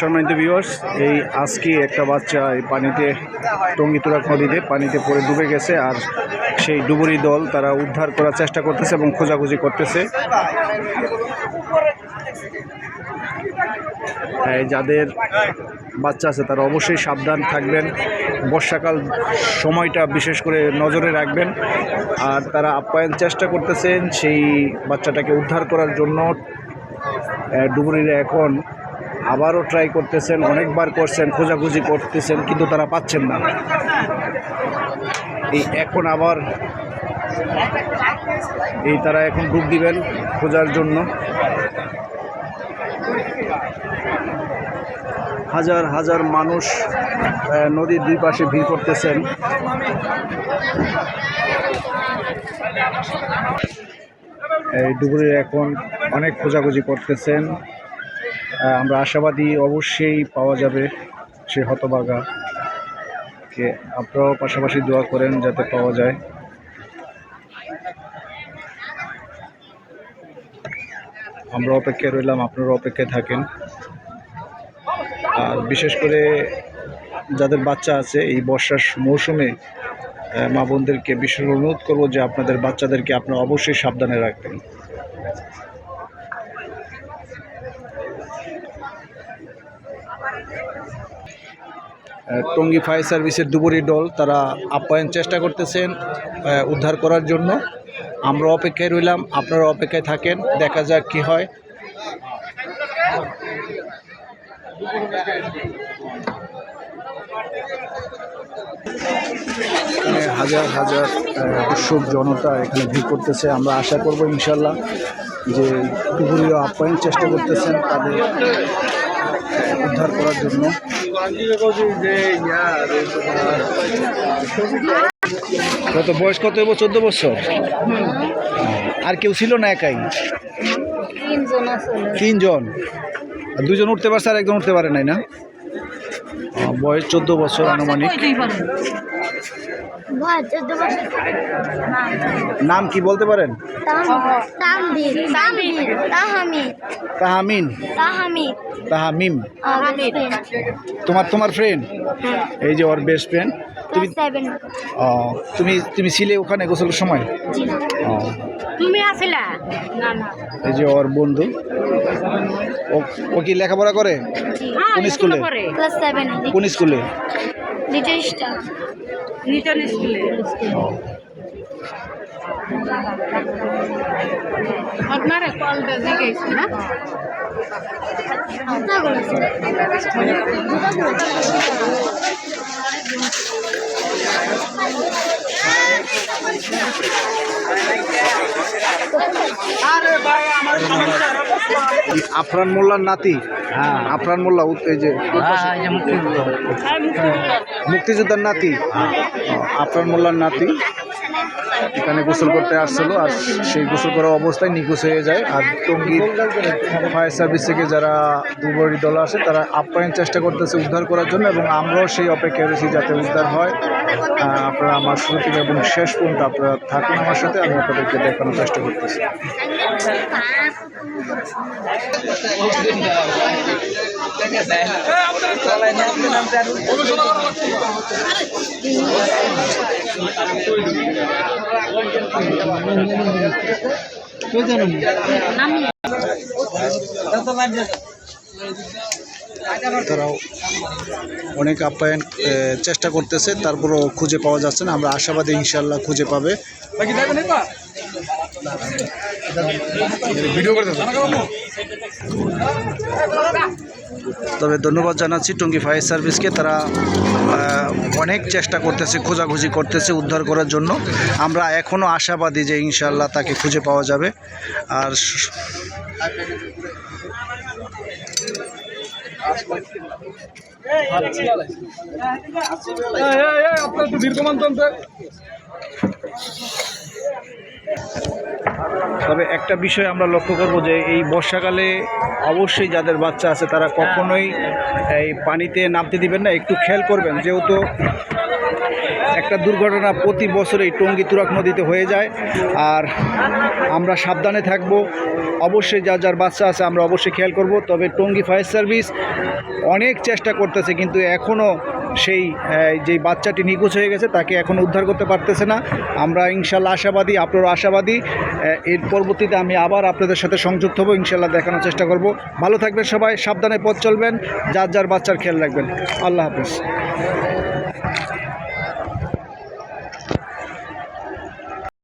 সম্মানিত ভিউয়ার্স এই আজকে একটা বাচ্চা এই পানিতে টঙ্গিতুরা নদীতে পানিতে পড়ে ডুবে গেছে আর সেই ডুবুরি দল তারা উদ্ধার করার চেষ্টা করতেছে এবং খোঁজাখুঁজি করতেছে। যাদের বাচ্চা আছে তারা অবশ্যই সাবধান থাকবেন। বর্ষাকাল সময়টা বিশেষ করে নজরে রাখবেন। আর তারা আপ্যায়ন চেষ্টা করতেছেন সেই বাচ্চাটাকে উদ্ধার করার জন্য। ডুবুরিরা এখন আবারও ট্রাই করতেছেন, অনেকবার করছেন, খোঁজাখুঁজি করতেছেন, কিন্তু তারা পাচ্ছেন না। এই এখন আবার এই তারা এখন ডুব দিবেন খোঁজার জন্য। হাজার হাজার মানুষ নদীর দুই পাশে ভিড় করতেছেন। এই ডুবুরির এখন অনেক খোঁজাখুঁজি করতেছেন। আমরা আশাবাদী অবশ্যই পাওয়া যাবে সে হতবাগা। কে আপনারাও পাশাপাশি দোয়া করেন যাতে পাওয়া যায়। আমরা অপেক্ষায় রইলাম, আপনারা অপেক্ষায় থাকেন। আর বিশেষ করে যাদের বাচ্চা আছে, এই বর্ষার মৌসুমে মা বোনদেরকে বিশেষ অনুরোধ করব যে আপনাদের বাচ্চাদেরকে আপনারা অবশ্যই সাবধানে রাখবেন। টঙ্গী ফায়ার সার্ভিসের দুপুরি দল তারা আপ্যায়ন চেষ্টা করতেছেন উদ্ধার করার জন্য। আমরা অপেক্ষায় রইলাম আপনারা অপেক্ষায় থাকেন দেখা যাক কি হয়। হাজার হাজার আহ, উৎসুক জনতা এখানে ভিড় করতেছে। আমরা আশা করব ইনশাল্লাহ যে টুকুরিও আপ্যায়ন চেষ্টা করতেছেন তাদের উদ্ধার করার জন্য। কত বয়স? কত এবার চোদ্দ বছর? আর কেউ ছিল না একাই? তিনজন আর দুজন উঠতে পারছে আর একজন উঠতে পারে নাই না? বয়স চোদ্দ বছর আনুমানিক। নাম কি বলতে পারেন? তাহামিন তাহামিম তোমার তোমার ফ্রেন্ড এই যে ওর বেস্ট ফ্রেন্ড তুমি সেভেন তুমি তুমি ছিলে ওখানে গোসলের সময়? ও, তুমি আসিলা এই যে ওর বন্ধু। ও ও কি লেখাপড়া করে? কোন স্কুলে কোন স্কুলে লিটল স্টার নিটন স্কুলে? আপনারা কলটা জিজ্ঞেস না? আফরান মোল্লার নাতি। হ্যাঁ আফরান মোল্লা এই যে মুক্তিযোদ্ধার নাতি। আফরান মোল্লার নাতি। এখানে গোসল করতে আসছিল আর সেই গোসল করা অবস্থায় নিখোঁজ হয়ে যায়। আর টঙ্গীর ফায়ার সার্ভিস থেকে যারা দুবরী দল আসে তারা আপ্যায়ন চেষ্টা করতেছে উদ্ধার করার জন্য এবং আমরাও সেই অপেক্ষায় রয়েছি যাতে উদ্ধার হয়। আপনারা আমার শুরু থেকে এবং শেষ পর্যন্ত আপনারা থাকুন আমার সাথে আমি আপনাদেরকে দেখানোর চেষ্টা করতেছি। তারাও অনেক আপ্যায়ন চেষ্টা করতেছে, তারপরও খুঁজে পাওয়া যাচ্ছে না। আমরা আশাবাদী ইনশাল্লাহ খুঁজে পাবে। তবে ধন্যবাদ জানাচ্ছি টঙ্গী ফায়ার সার্ভিসকে। তারা অনেক চেষ্টা করতেছে খোঁজাখুঁজি করতেছে উদ্ধার করার জন্য। আমরা এখনও আশাবাদী যে ইনশাল্লাহ তাকে খুঁজে পাওয়া যাবে। আর স- তবে একটা বিষয় আমরা লক্ষ্য করব যে এই বর্ষাকালে অবশ্যই যাদের বাচ্চা আছে, তারা কখনোই এই পানিতে নামতে দিবেন না। একটু খেয়াল করবেন, যেহেতু একটা দুর্ঘটনা প্রতি বছর এই টঙ্গী তুরাক নদীতে হয়ে যায়, আর আমরা সাবধানে থাকব। অবশ্যই যা যার বাচ্চা আছে, আমরা অবশ্যই খেয়াল করব। তবে টঙ্গী ফায়ার সার্ভিস অনেক চেষ্টা করতেছে, কিন্তু এখনও সেই যেই বাচ্চাটি নিখোঁজ হয়ে গেছে তাকে এখন উদ্ধার করতে পারতেছে না। আমরা ইনশাল্লাহ আশাবাদী আপনারও আশাবাদী। এর পরবর্তীতে আমি আবার আপনাদের সাথে সংযুক্ত হব, ইনশাল্লাহ দেখানোর চেষ্টা করব। ভালো থাকবেন সবাই, সাবধানে পথ চলবেন, যার যার বাচ্চার খেয়াল রাখবেন। আল্লাহ হাফিজ।